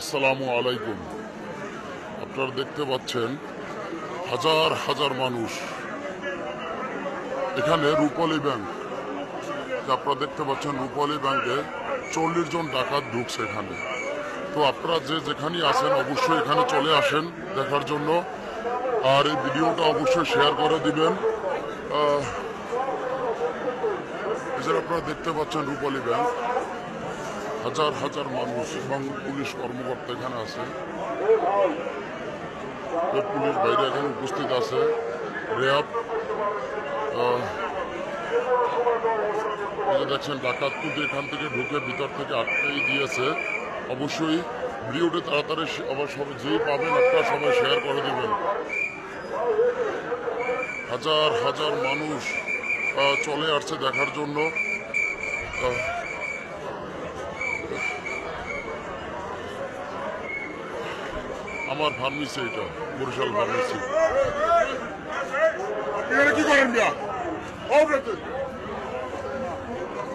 আসসালামু আলাইকুম। আপনারা দেখতে পাচ্ছেন হাজার হাজার মানুষ। এখানে রূপালী ব্যাংক আপনারা দেখতে পাচ্ছেন রূপালী ব্যাংকে চল্লিশ জন ডাকাত ঢুকছে এখানে। তো আপনারা যে যেখানেই আছেন অবশ্যই এখানে চলে আসেন দেখার জন্য। আর এই ভিডিওটা অবশ্যই শেয়ার করে দিবেন। আপনারা দেখতে পাচ্ছেন রূপালী ব্যাংক হাজার হাজার মানুষ এবং পুলিশ কর্মকর্তা এখানে আছে। পুলিশ বাইরে এখানে উপস্থিত আছে। র্যাব দেখছেন, ডাকাত কিন্তু এখান থেকে ঢুকে ভিতর থেকে আটকাই দিয়েছে। অবশ্যই ভিডিওটি তাড়াতাড়ি আবার সবাই যেই পাবেন আপনারা সবাই শেয়ার করে দেবেন। হাজার হাজার মানুষ চলে আসছে দেখার জন্য। আমার ফার্মেসি এটা বরিশাল ফার্মেসি। কি করেন অবরত